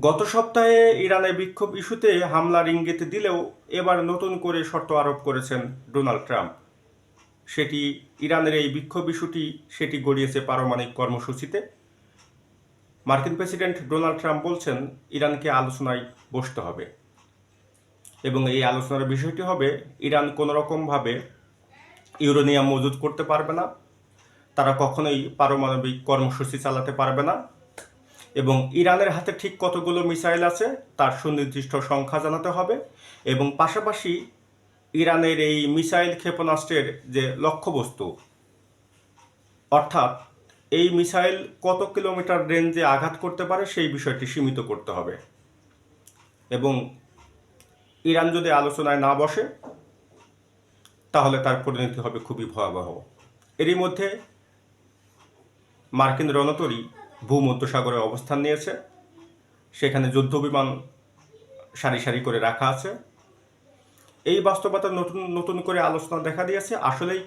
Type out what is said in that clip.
গত সপ্তাহে ইরানে বিক্ষোভ ইস্যুতে হামলার ইঙ্গিত দিলেও এবার নতুন করে শর্ত আরোপ করেছেন ডোনাল্ড ট্রাম্প। সেটি ইরানের এই বিক্ষোভ ইস্যুটি, সেটি গড়িয়েছে পারমাণবিক কর্মসূচিতে। মার্কিন প্রেসিডেন্ট ডোনাল্ড ট্রাম্প বলছেন, ইরানকে আলোচনায় বসতে হবে। এবং এই আলোচনার বিষয়টি হবে, ইরান কোনো রকমভাবে ইউরেনিয়াম মজুত করতে পারবে না। তারা কখনোই পারমাণবিক কর্মসূচি চালাতে পারবে না। এবং ইরানের হাতে ঠিক কতগুলো মিসাইল আছে তার সুনির্দিষ্ট সংখ্যা জানাতে হবে এবং পাশাপাশি ইরানের এই মিসাইল ক্ষেপণাস্ত্রের যে লক্ষ্যবস্তু, অর্থাৎ এই মিসাইল কত কিলোমিটার রেঞ্জে আঘাত করতে পারে সেই বিষয়টি সীমিত করতে হবে। এবং ইরান যদি আলোচনায় না বসে, তাহলে তার পরিণতি হবে খুবই ভয়াবহ। এরই মধ্যে মার্কিন রণতরী ভূমধ্যসাগরে অবস্থান নিয়েছে। সেখানে যুদ্ধ বিমান সারি সারি করে রাখা আছে। এই বাস্তবতার নতুন নতুন করে আলোচনা দেখা দিয়েছে। আসলেই